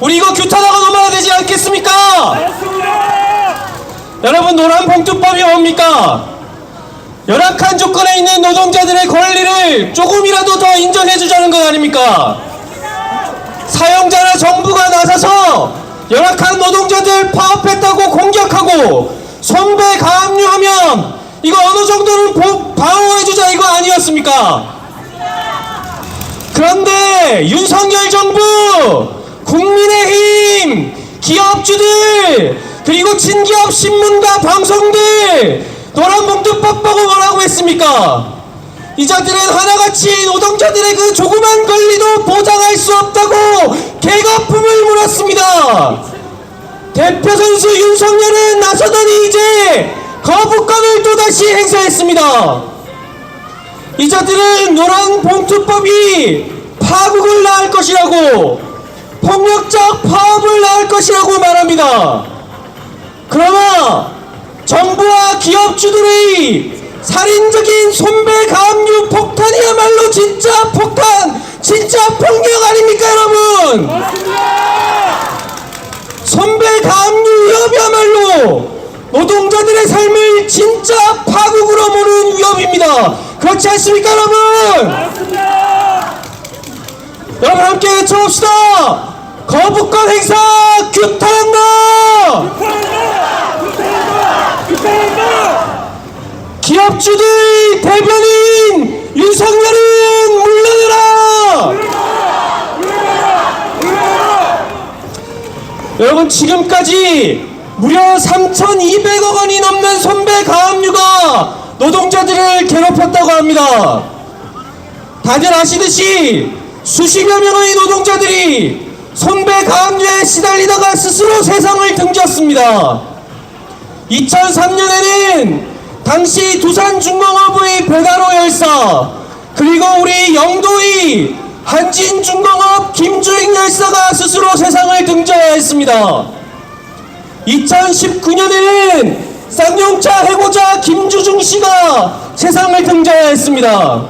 우리 이거 규탄하고 넘어야 되지 않겠습니까? 여러분 노란 봉투법이 뭡니까? 열악한 조건에 있는 노동자들의 권리를 조금이라도 더 인정해 주자는 것 아닙니까? 사용자나 정부가 나서서 열악한 노동자들 파업했다고 공격하고 손배 가압류하면 이거 어느 정도는 보- 방어해주자 이거 아니었습니까? 그런데 윤석열 정부, 국민의힘, 기업주들, 그리고 친기업 신문과 방송들 노란봉투법 보고 뭐라고 했습니까? 이 자들은 하나같이 노동자들의 그 조그만 권리도 보장할 수 없다고 개거품을 물었습니다. 대표 선수 윤석열은 나서더니 이제 거부권을 또다시 행사했습니다. 이 자들은 노란 봉투법이 파국을 낳을 것이라고 폭력적 파업을 낳을 것이라고 말합니다. 그러나 정부와 기업주들의 살인적인 손배 가압류 폭탄이야말로 진짜 폭탄, 진짜 폭력 아닙니까 여러분? 손배 가압류 위협이야말로 노동자들의 삶을 진짜 파국으로 모는 위협입니다. 그렇지 않습니까 여러분? 여러분 함께 외쳐봅시다. 거부권 행사 규탄한다. 기업주들 대변인 윤석열은 물러내라. 여러분 지금까지 무려 3,200억 원이 넘는 손배 가압류가 노동자들을 괴롭혔다고 합니다. 다들 아시듯이 수십여 명의 노동자들이 가압류에 시달리다가 스스로 세상을 등졌습니다. 2003년에는 당시 두산중공업의 배달호 열사 그리고 우리 영도의 한진중공업 김주익 열사가 스스로 세상을 등져야 했습니다. 2019년에는 쌍용차 해고자 김주중 씨가 세상을 등져야 했습니다.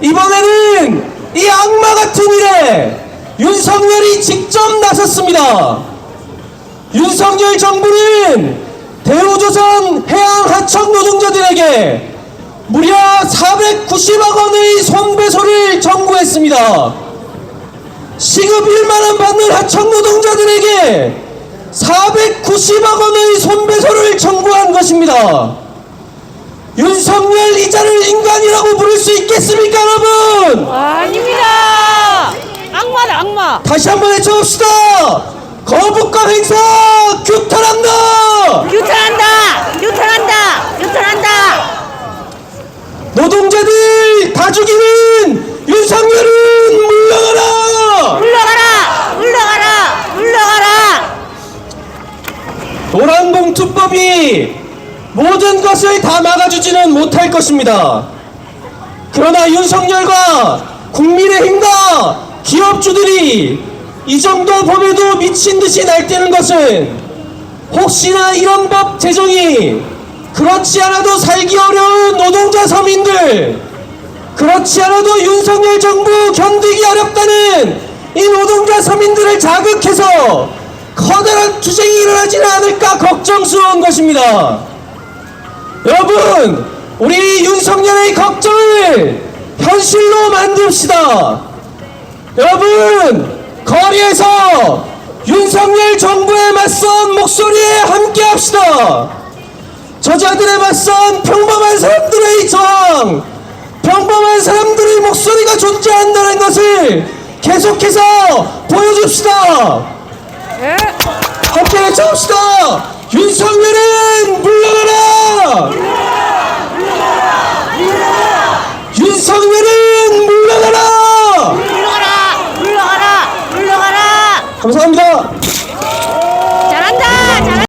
이번에는 이 악마 같은 일에 윤석열이 직접 나섰습니다. 윤석열 정부는 대우조선 해양 하청 노동자들에게 무려 490억 원의 손배소를 청구했습니다. 시급 1만원 받는 하청 노동자들에게 490억 원의 손배소를 청구한 것입니다. 윤석열 이자를 인간이라고 부를 수 있겠습니까, 여러분? 아닙니다. 악마다 악마. 다시 한번 외쳐봅시다. 거부권 행사 규탄한다. 유턴한다. 유턴한다. 유턴한다. 노동자들 다 죽이는 윤석열은 물러가라. 물러가라. 물러가라. 물러가라. 노란봉투법이 모든 것을 다 막아주지는 못할 것입니다. 그러나 윤석열과 국민의힘과 기업주들이 이 정도 범에도 미친 듯이 날뛰는 것은 혹시나 이런 법 제정이 그렇지 않아도 살기 어려운 노동자 서민들 그렇지 않아도 윤석열 정부 견디기 어렵다는 이 노동자 서민들을 자극해서 커다란 투쟁이 일어나지는 않을까 걱정스러운 것입니다. 여러분, 우리 윤석열의 걱정을 현실로 만듭시다. 여러분, 거리에서 윤석열 정부에 맞선 목소리에 함께 합시다. 저자들에 맞선 평범한 사람들의 저항, 평범한 사람들의 목소리가 존재한다는 것을 계속해서 보여줍시다. 예. 함께 외쳐봅시다. 윤석열은